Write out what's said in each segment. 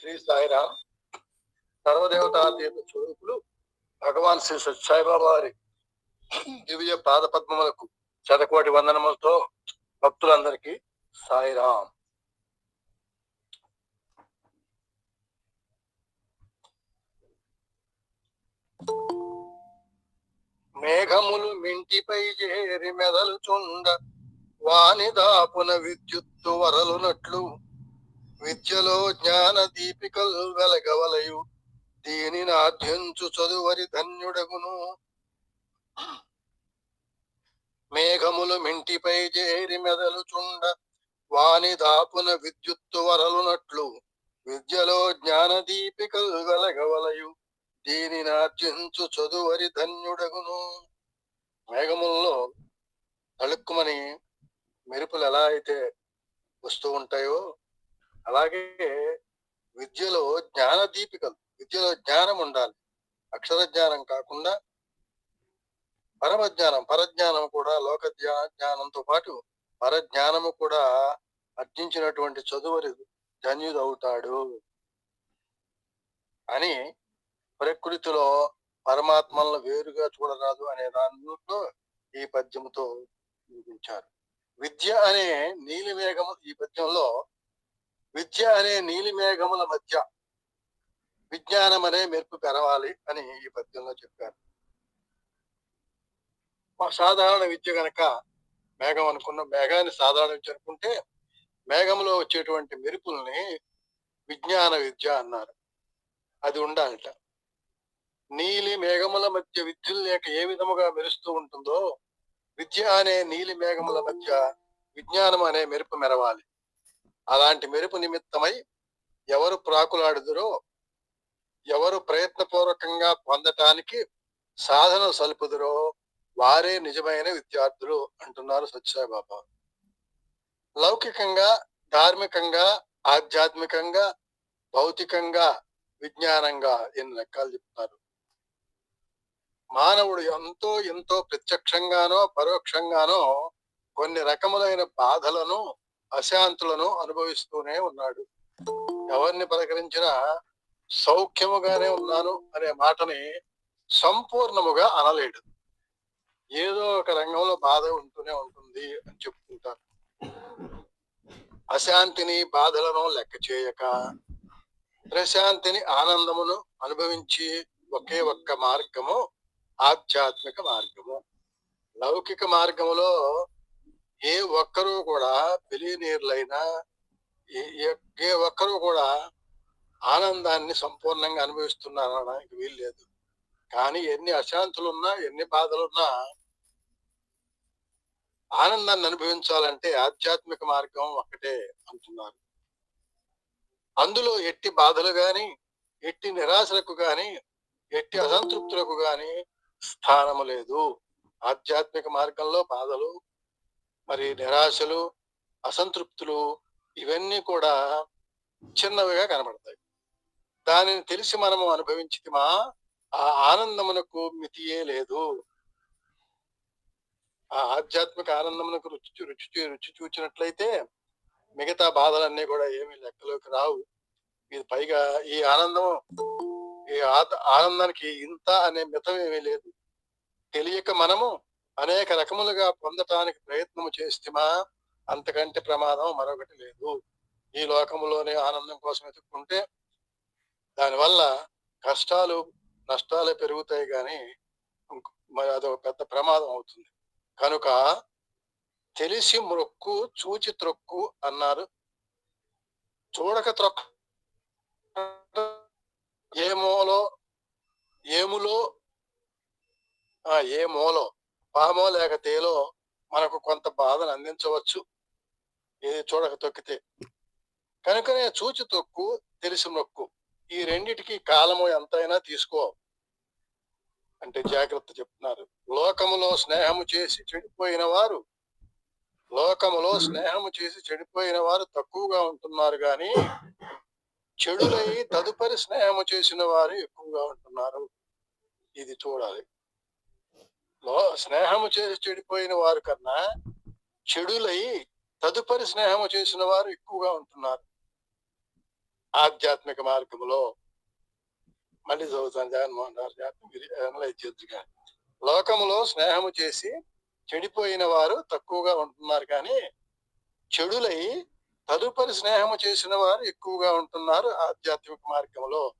శ్రీ సాయిరామ్ సర్వదేవతాతీత స్వరూపులు భగవాన్ శ్రీ సత్యసాయిబాబా వారి దివ్య పాద పద్మములకు శతకోటి వందనములతో భక్తులందరికీ సాయిరామ్. మేఘములు మింటిపై చేరి మెదలుచుండ వాని దాపున విద్యుత్తు వరలునట్లు విద్యలో జ్ఞాన దీపికలు వెలగవలయు. దీనిని అధ్యంచు చదువరి ధన్యుడగును. మేఘములు మింటిపై చేరి మెదలుచుండ వాని దాపున విద్యుత్తు వరలునట్లు విద్యలో జ్ఞాన దీపికలు వెలగవలయు. దీనిని అర్జించు చదువరి ధన్యుడగును. మేఘముల్లో తళుక్కుమని మెరుపులు ఎలా అయితే వస్తూ ఉంటాయో అలాగే విద్యలో జ్ఞాన దీపికలు విద్యలో జ్ఞానం ఉండాలి. అక్షర జ్ఞానం కాకుండా పరమ జ్ఞానం పరజ్ఞానం కూడా లోక జ్ఞానంతో పాటు పరజ్ఞానము కూడా అర్జించినటువంటి చదువరి ధన్యుడవుతాడు. అని ప్రకృతిలో పరమాత్మలను వేరుగా చూడరాదు అనే దానిలో ఈ పద్యముతో చూపించారు విద్య అనే నీలి మేఘము ఈ పద్యంలో విద్య అనే నీలి మేఘముల మధ్య విజ్ఞానం అనే మెరుపు పెరవాలి అని ఈ పద్యంలో చెప్పారు. మా సాధారణ విద్య గనక మేఘం అనుకున్న మేఘాన్ని సాధారణ విద్య అనుకుంటే మేఘంలో వచ్చేటువంటి మెరుపుల్ని విజ్ఞాన విద్య అన్నారు. అది ఉండాలట. నీలి మేఘముల మధ్య విద్యుల్ లేక ఏ విధముగా మెరుస్తూ ఉంటుందో విద్య అనే నీలి మేఘముల మధ్య విజ్ఞానం అనే మెరుపు మెరవాలి. అలాంటి మెరుపు నిమిత్తమై ఎవరు ప్రాకులాడుదురో ఎవరు ప్రయత్నపూర్వకంగా పొందటానికి సాధన సలుపుదురో వారే నిజమైన విద్యార్థులు అంటున్నారు సత్యసాయిబాబా. లౌకికంగా ధార్మికంగా ఆధ్యాత్మికంగా భౌతికంగా విజ్ఞానంగా ఎన్ని రకాలు చెప్తున్నారు మానవుడు ఎంతో ఎంతో ప్రత్యక్షంగానో పరోక్షంగానో కొన్ని రకములైన బాధలను అశాంతులను అనుభవిస్తూనే ఉన్నాడు. ఎవరిని పలకరించినా సౌఖ్యముగానే ఉన్నాను అనే మాటని సంపూర్ణముగా అనలేడు. ఏదో ఒక రంగంలో బాధ ఉంటూనే ఉంటుంది అని చెప్పుకుంటారు. అశాంతిని బాధలను లెక్క చేయక ప్రశాంతిని ఆనందమును అనుభవించి ఒకే ఒక్క మార్గము ఆధ్యాత్మిక మార్గము. లౌకిక మార్గములో ఏ ఒక్కరూ కూడా బిలియనీర్లైనా ఏ- ఒక్కరూ కూడా ఆనందాన్ని సంపూర్ణంగా అనుభవిస్తున్నారనడానికి వీల్లేదు కానీ ఎన్ని అశాంతులున్నా ఎన్ని బాధలున్నా ఆనందాన్ని అనుభవించాలంటే ఆధ్యాత్మిక మార్గం ఒక్కటే అంటున్నారు. అందులో ఎట్టి బాధలు గాని ఎట్టి నిరాశలకు గాని ఎట్టి అసంతృప్తులకు గాని స్థానము లేదు. ఆధ్యాత్మిక మార్గంలో బాధలు మరి నిరాశలు అసంతృప్తులు ఇవన్నీ కూడా చిన్నవిగా కనబడతాయి. దానిని తెలిసి మనము అనుభవించితిమా? ఆ ఆనందమునకు మితియే లేదు. ఆ ఆధ్యాత్మిక ఆనందమునకు రుచి రుచి రుచి చూచినట్లయితే మిగతా బాధలన్నీ కూడా ఏమీ లెక్కలోకి రావు. ఇది పైగా ఈ ఆనందం ఈ ఆనందానికి ఇంత అనే మితం ఏమీ లేదు. తెలియక మనము అనేక రకములుగా పొందటానికి ప్రయత్నము చేస్తేమా అంతకంటే ప్రమాదం మరొకటి లేదు. ఈ లోకంలోనే ఆనందం కోసం వెతుక్కుంటే దానివల్ల కష్టాలు నష్టాలు పెరుగుతాయి కానీ మరి అదొక పెద్ద ప్రమాదం అవుతుంది. కనుక తెలిసి మ్రొక్కు చూచి త్రొక్కు అన్నారు. చూడక త్రొక్క ఏమోలో ఏములో? ఏ మూలో పామో లేక తేలో మనకు కొంత బాధను అందించవచ్చు. ఇది చూడక తొక్కితే. కనుకనే చూచి తొక్కు తెలిసి నొక్కు ఈ రెండిటికి కాలము ఎంతైనా తీసుకో. అంటే జాగ్రత్త చెప్తున్నారు. లోకములో స్నేహము చేసి చెడిపోయిన వారు లోకములో స్నేహము చేసి చెడిపోయిన వారు తక్కువగా ఉంటున్నారు కానీ చెడులై తదుపరి స్నేహము చేసిన వారు ఎక్కువగా ఉంటున్నారు. ఇది చూడాలి. స్నేహము చేసి చెడిపోయిన వారు కన్నా చెడులై తదుపరి స్నేహము చేసిన వారు ఎక్కువగా ఉంటున్నారు. ఆధ్యాత్మిక మార్గములో మళ్ళీ చదువుతాను. జగన్మోహన్ రావు గారిని మీరు అనలైజ్ లోకములో స్నేహము చేసి చెడిపోయిన వారు తక్కువగా ఉంటున్నారు కానీ చెడులై తదుపరి స్నేహము చేసిన వారు ఎక్కువగా ఉంటున్నారు ఆధ్యాత్మిక మార్గంలో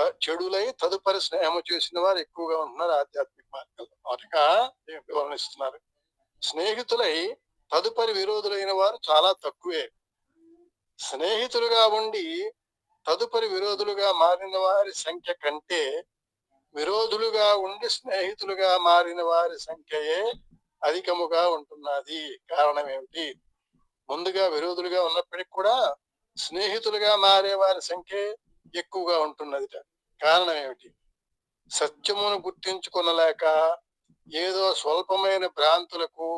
చెడులై తదుపరి స్నేహము చేసిన వారు ఎక్కువగా ఉంటున్నారు ఆధ్యాత్మిక మార్గంలో. అనగా వివరణిస్తున్నారు? స్నేహితులై తదుపరి విరోధులైన వారు చాలా తక్కువే. స్నేహితులుగా ఉండి తదుపరి విరోధులుగా మారిన వారి సంఖ్య కంటే విరోధులుగా ఉండి స్నేహితులుగా మారిన వారి సంఖ్యయే అధికముగా ఉంటున్నది. కారణం ఏమిటి? ముందుగా విరోధులుగా ఉన్నప్పటికీ కూడా స్నేహితులుగా మారే వారి సంఖ్య ఎక్కువగా ఉంటున్నది కారణం ఏమిటి సత్యమును గుర్తించుకొనలేక ఏదో స్వల్పమైన భ్రాంతులకు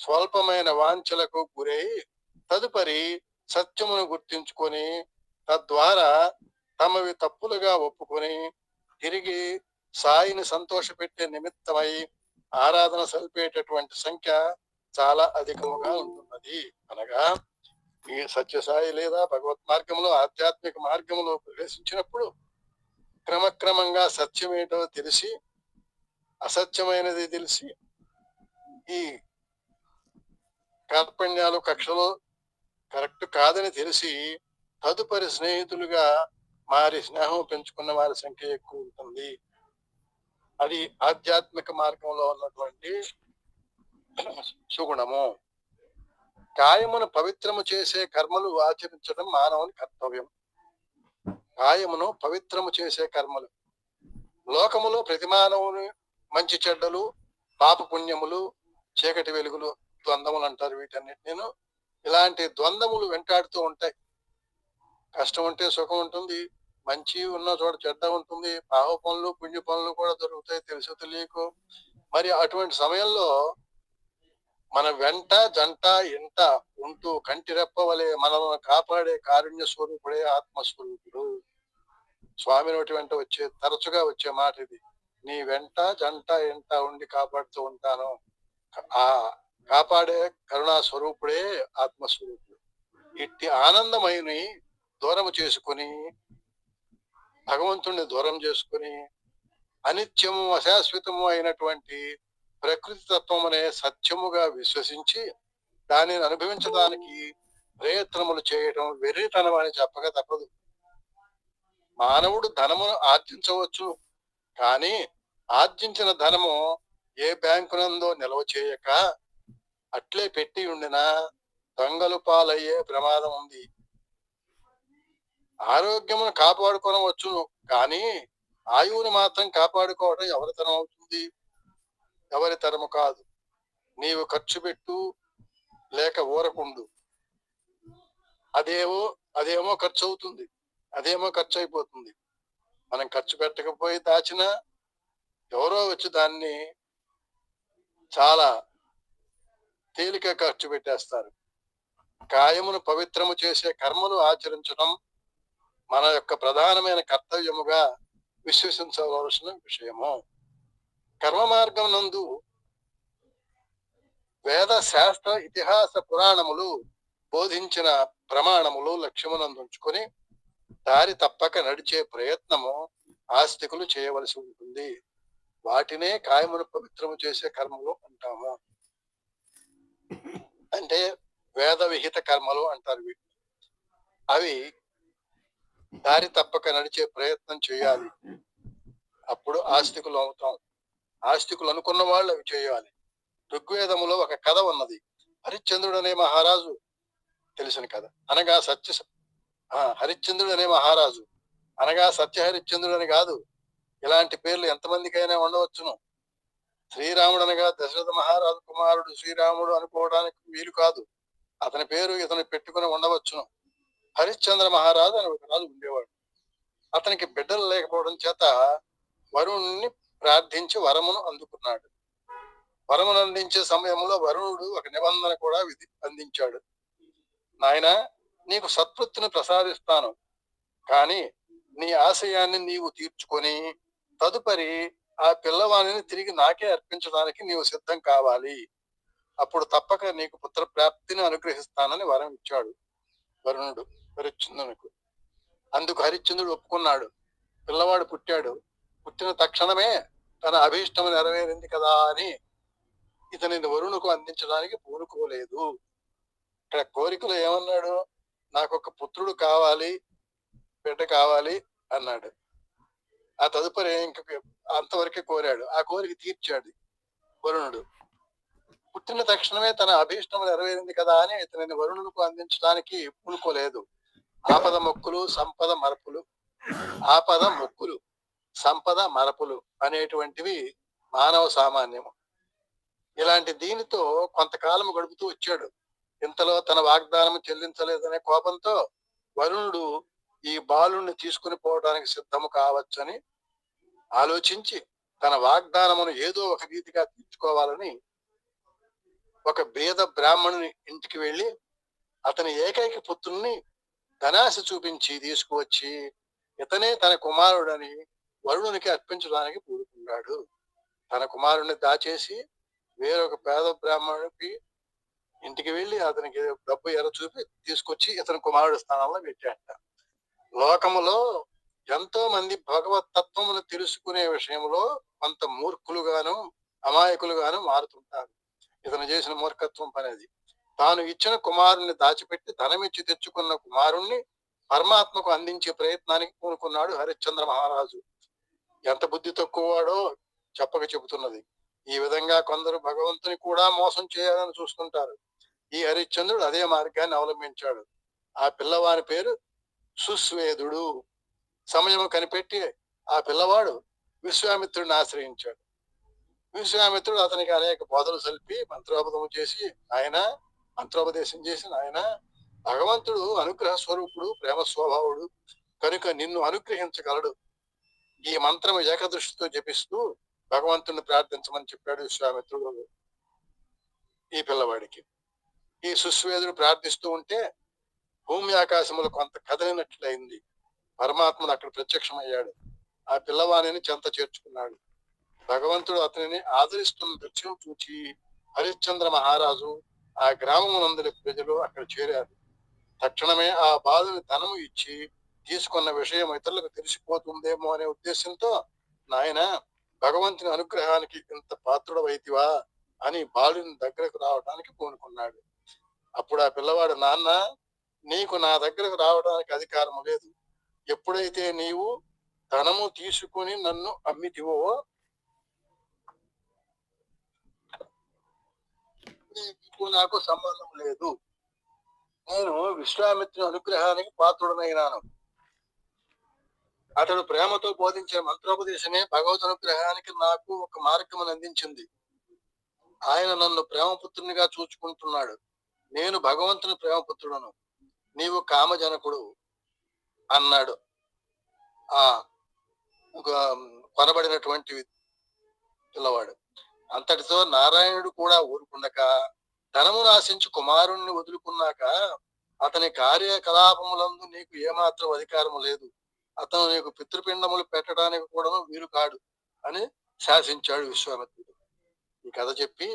స్వల్పమైన వాంఛలకు గురై తదుపరి సత్యమును గుర్తించుకొని తద్వారా తమవి తప్పులుగా ఒప్పుకొని తిరిగి సాయిని సంతోషపెట్టే నిమిత్తమై ఆరాధన సల్పేటటువంటి సంఖ్య చాలా అధికముగా ఉంటున్నది. అనగా ఈ సత్యసాయి లేదా భగవత్ మార్గంలో ఆధ్యాత్మిక మార్గంలో ప్రవేశించినప్పుడు క్రమక్రమంగా సత్యమేటో తెలిసి అసత్యమైనది తెలిసి ఈ కార్పణ్యాలు కక్షలు కరెక్ట్ కాదని తెలిసి తదుపరి స్నేహితులుగా మారి స్నేహం పెంచుకున్న వారి సంఖ్య ఎక్కువ ఉంటుంది. అది ఆధ్యాత్మిక మార్గంలో ఉన్నటువంటి సుగుణము. కాయమును పవిత్రము చేసే కర్మలు ఆచరించడం మానవుని కర్తవ్యం. కాయమును పవిత్రము చేసే కర్మలు. లోకములో ప్రతి మానవుని మంచి చెడ్డలు పాప పుణ్యములు చీకటి వెలుగులు ద్వంద్వములు అంటారు వీటన్నిటిని ఇలాంటి ద్వంద్వములు వెంటాడుతూ ఉంటాయి. కష్టం ఉంటే సుఖం ఉంటుంది మంచి ఉన్న చోట చెడ్డ ఉంటుంది పాప పనులు పుణ్య పనులు కూడా దొరుకుతాయి తెలుసు తెలియకు. మరి అటువంటి సమయంలో మన వెంట జంట ఇంట ఉంటూ కంటిరెప్ప వలె మనల్ని కాపాడే కారుణ్య స్వరూపుడే ఆత్మస్వరూపుడు. స్వామి నోటి వెంట వచ్చే తరచుగా వచ్చే మాట ఇది. నీ వెంట జంట ఇంట ఉండి కాపాడుతూ ఉంటాను. ఆ కాపాడే కరుణా స్వరూపుడే ఆత్మస్వరూపుడు. ఇట్టి ఆనందమైని దూరం చేసుకుని భగవంతుణ్ణి దూరం చేసుకుని అనిత్యము అశాశ్వతము అయినటువంటి ప్రకృతి తత్వం అనే సత్యముగా విశ్వసించి దానిని అనుభవించడానికి ప్రయత్నములు చేయడం వెర్రితనం అని చెప్పక తప్పదు. మానవుడు ధనమును ఆర్జించవచ్చు కానీ ఆర్జించిన ధనము ఏ బ్యాంకునందో నిల్వ చేయక అట్లే పెట్టి ఉండినా దొంగలు పాలయ్యే ప్రమాదం ఉంది. ఆరోగ్యమును కాపాడుకోనవచ్చును కానీ ఆయువుని మాత్రం కాపాడుకోవడం ఎవరితనం అవుతుంది? ఎవరి తరము కాదు. నీవు ఖర్చు పెట్టు లేక ఊరకుండు. అదేమో అదేమో ఖర్చు అవుతుంది అదేమో ఖర్చు అయిపోతుంది మనం ఖర్చు పెట్టకపోయి దాచినా ఎవరో వచ్చి దాన్ని చాలా తేలిక ఖర్చు పెట్టేస్తారు. కాయమును పవిత్రము చేసే కర్మలు ఆచరించడం మన యొక్క ప్రధానమైన కర్తవ్యముగా విశ్వసించవలసిన విషయము. కర్మ మార్గం నందు వేద శాస్త్ర ఇతిహాస పురాణములు బోధించిన ప్రమాణములు లక్ష్యమునందు ఉంచుకొని దారి తప్పక నడిచే ప్రయత్నము ఆస్తికులు చేయవలసి ఉంటుంది. వాటినే కాయమును పవిత్రము చేసే కర్మలు అంటాము. అంటే వేద విహిత కర్మలు అంటారు వీటిని. అవి దారి తప్పక నడిచే ప్రయత్నం చేయాలి. అప్పుడు ఆస్తికులు అవుతాం. ఆస్తికులు అనుకున్న వాళ్ళు అవి చేయాలి. ఋగ్వేదములో ఒక కథ ఉన్నది. హరిశ్చంద్రుడు అనే మహారాజు. తెలిసిన కథ. అనగా సత్య ఆ, హరిశ్చంద్రుడు అనే మహారాజు. అనగా సత్య హరిశ్చంద్రుడు అని కాదు. ఇలాంటి పేర్లు ఎంతమందికైనా ఉండవచ్చును. శ్రీరాముడు అనగా దశరథ మహారాజు కుమారుడు శ్రీరాముడు అనుకోవడానికి వీలు కాదు. అతని పేరు ఇతను పెట్టుకుని ఉండవచ్చును. హరిశ్చంద్ర మహారాజు అని ఒక రాజు ఉండేవాడు. అతనికి బిడ్డలు లేకపోవడం చేత వరుణ్ణి ప్రార్థించి వరమును అందుకున్నాడు. వరమును అందించే సమయంలో వరుణుడు ఒక నిబంధన కూడా విధి అందించాడు. నాయన నీకు సత్వృత్తిని ప్రసాదిస్తాను. కానీ నీ ఆశయాన్ని నీవు తీర్చుకొని తదుపరి ఆ పిల్లవాణిని తిరిగి నాకే అర్పించడానికి నీవు సిద్ధం కావాలి. అప్పుడు తప్పక నీకు పుత్ర ప్రాప్తిని అనుగ్రహిస్తానని వరం ఇచ్చాడు వరుణుడు హరిశ్చంద్రునికి. అందుకు హరిశ్చంద్రుడు ఒప్పుకున్నాడు. పిల్లవాడు పుట్టాడు. పుట్టిన తక్షణమే తన అభీష్టం నెరవేరింది కదా అని ఇతనిని వరుణుకు అందించడానికి పూనుకోలేదు. ఇక్కడ కోరికలు ఏమన్నాడు? నాకు ఒక పుత్రుడు కావాలి బిడ్డ కావాలి అన్నాడు. ఆ తదుపరి ఇంక అంతవరకే కోరాడు. ఆ కోరిక తీర్చాడు వరుణుడు. పుట్టిన తక్షణమే తన అభీష్టం నెరవేరింది కదా అని ఇతనిని వరుణులకు అందించడానికి పూనుకోలేదు. ఆపద మొక్కులు సంపద మరపులు ఆపద మొక్కులు. సంపద మరపులు అనేటువంటివి మానవ సామాన్యము. ఇలాంటి దీనితో కొంతకాలం గడుపుతూ వచ్చాడు. ఇంతలో తన వాగ్దానం చెల్లించలేదనే కోపంతో వరుణుడు ఈ బాలుణ్ణి తీసుకుని పోవడానికి సిద్ధము కావచ్చని ఆలోచించి తన వాగ్దానమును ఏదో ఒక రీతిగా తీర్చుకోవాలని ఒక బేద బ్రాహ్మణుని ఇంటికి వెళ్ళి అతని ఏకైక పుత్రుణ్ణి ధనాశ చూపించి తీసుకువచ్చి ఇతనే తన కుమారుడని వరుణునికి అర్పించడానికి పూనుకున్నాడు. తన కుమారుణ్ణి దాచేసి వేరొక పేద బ్రాహ్మణుడికి ఇంటికి వెళ్ళి అతనికి డబ్బు ఎర చూపి తీసుకొచ్చి ఇతని కుమారుడి స్థానంలో పెట్టాట లోకములో ఎంతో మంది భగవత్ తత్వమును తెలుసుకునే విషయంలో కొంత మూర్ఖులుగాను అమాయకులుగాను మారుతుంటారు. ఇతను చేసిన మూర్ఖత్వం పనేది. తాను ఇచ్చిన కుమారుణ్ణి దాచిపెట్టి ధనమిచ్చి తెచ్చుకున్న కుమారుణ్ణి పరమాత్మకు అందించే ప్రయత్నానికి పూనుకున్నాడు హరిశ్చంద్ర మహారాజు. ఎంత బుద్ధి తక్కువవాడో చెప్పక చెబుతున్నది. ఈ విధంగా కొందరు భగవంతుని కూడా మోసం చేయాలని చూస్తుంటారు ఈ హరిశ్చంద్రుడు అదే మార్గాన్ని అవలంబించాడు. ఆ పిల్లవాని పేరు సుస్వేదుడు. సమయం కనిపెట్టి ఆ పిల్లవాడు విశ్వామిత్రుడిని ఆశ్రయించాడు. విశ్వామిత్రుడు అతనికి అనేక బోధలు సల్పి మంత్రోపదం చేసి ఆయన మంత్రోపదేశం చేసి ఆయన భగవంతుడు అనుగ్రహ స్వరూపుడు ప్రేమ స్వభావుడు కనుక నిన్ను అనుగ్రహించగలడు. ఈ మంత్రం ఏకదృష్టితో జపిస్తూ భగవంతుని ప్రార్థించమని చెప్పాడు విశ్వామిత్రుడు ఈ పిల్లవాడికి. ఈ సుస్వేదుడు ప్రార్థిస్తూ ఉంటే భూమి ఆకాశములు కొంత కదిలినట్లయింది. పరమాత్ముడు అక్కడ ప్రత్యక్షమయ్యాడు. ఆ పిల్లవాణిని చెంత చేర్చుకున్నాడు. భగవంతుడు అతనిని ఆదరిస్తున్న దృశ్యం చూచి హరిశ్చంద్ర మహారాజు ఆ గ్రామమునందరి ప్రజలు అక్కడ చేరారు. తక్షణమే ఆ బాధని ధనము ఇచ్చి తీసుకున్న విషయం ఇతరులకు తెలిసిపోతుందేమో అనే ఉద్దేశంతో నాయన భగవంతుని అనుగ్రహానికి ఇంత పాత్రుడవైతివా అని బాలుని దగ్గరకు రావడానికి పూనుకున్నాడు. అప్పుడు ఆ పిల్లవాడు నాన్న నీకు నా దగ్గరకు రావడానికి అధికారం లేదు. ఎప్పుడైతే నీవు ధనము తీసుకుని నన్ను అమ్మితివో నీకు నాకు సంబంధం లేదు. నేను విశ్వామిత్రుని అనుగ్రహానికి పాత్రుడనైనాను. అతడు ప్రేమతో బోధించే మంత్రోపదేశమే భగవద్ అనుగ్రహానికి నాకు ఒక మార్గం అందించింది. ఆయన నన్ను ప్రేమపుత్రునిగా చూచుకుంటున్నాడు. నేను భగవంతుని ప్రేమపుత్రుడను. నీవు కామజనకుడు అన్నాడు. ఆ ఒక కొనబడినటువంటి పిల్లవాడు. అంతటితో నారాయణుడు కూడా ఊరుకుండక ధనమును ఆశించి కుమారుణ్ణి వదులుకున్నాక అతని కార్యకలాపములందు నీకు ఏమాత్రం అధికారము లేదు. అతను నీకు పితృపిండములు పెట్టడానికి కూడా వీలు కాడు అని శాసించాడు విశ్వామిత్రుడు. ఈ కథ చెప్పి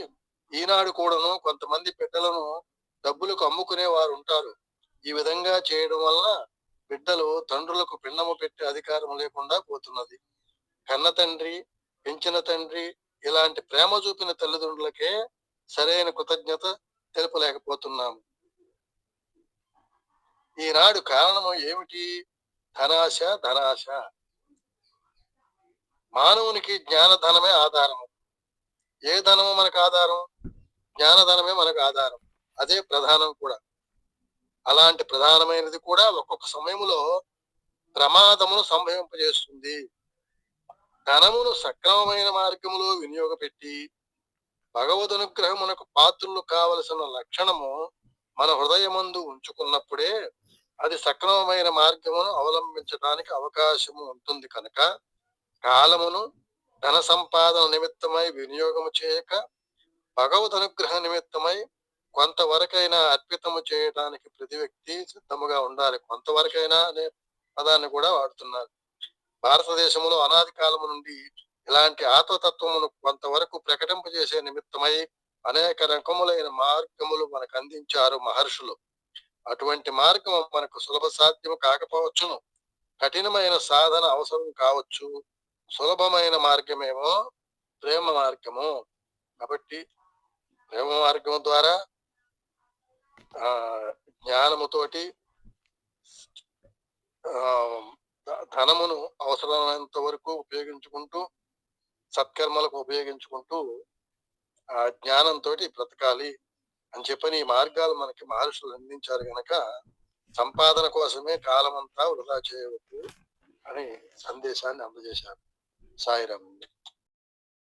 ఈనాడు కూడాను కొంతమంది బిడ్డలను డబ్బులకు అమ్ముకునే వారు ఉంటారు. ఈ విధంగా చేయడం వలన బిడ్డలు తండ్రులకు పిండము పెట్టే అధికారం లేకుండా పోతున్నది. కన్న తండ్రి పెంచిన తండ్రి ఇలాంటి ప్రేమ చూపిన తల్లిదండ్రులకే సరైన కృతజ్ఞత తెలుపలేకపోతున్నాము. ఈనాడు కారణము ఏమిటి? ధనాశ ధనాశ మానవునికి జ్ఞానధనమే ఆధారము. ఏ ధనము మనకు ఆధారం? జ్ఞానధనమే మనకు ఆధారం. అదే ప్రధానం కూడా. అలాంటి ప్రధానమైనది కూడా ఒక్కొక్క సమయంలో ప్రమాదమును సంభవింపజేస్తుంది. ధనమును సక్రమమైన మార్గములో వినియోగపెట్టి భగవద్ అనుగ్రహమునకు పాత్రులు కావలసిన లక్షణము మన హృదయమందు ఉంచుకున్నప్పుడే అది సక్రమమైన మార్గమును అవలంబించడానికి అవకాశము ఉంటుంది కనుక కాలమును ధన సంపాదన నిమిత్తమై వినియోగము చేయక భగవద్ అనుగ్రహ నిమిత్తమై కొంతవరకైనా అర్పితము చేయడానికి ప్రతి వ్యక్తి సిద్ధముగా ఉండాలి. కొంతవరకైనా అనే పదాన్ని కూడా వాడుతున్నారు. భారతదేశంలో అనాది కాలము నుండి ఇలాంటి ఆత్మతత్వమును కొంతవరకు ప్రకటింపజేసే నిమిత్తమై అనేక రకములైన మార్గములు మనకు అందించారు మహర్షులు. అటువంటి మార్గం మనకు సులభ సాధ్యం కాకపోవచ్చును. కఠినమైన సాధన అవసరం కావచ్చు. సులభమైన మార్గమేమో ప్రేమ మార్గము. కాబట్టి ప్రేమ మార్గం ద్వారా ఆ జ్ఞానముతోటి ధనమును అవసరమైనంత వరకు ఉపయోగించుకుంటూ సత్కర్మలకు ఉపయోగించుకుంటూ ఆ జ్ఞానంతో బ్రతకాలి. అని చెప్పని ఈ మార్గాలు మనకి మహర్షులు అందించారు గనక సంపాదన కోసమే కాలమంతా వృధా చేయవద్దు అని సందేశాన్ని అందజేశారు. సాయిరామ్.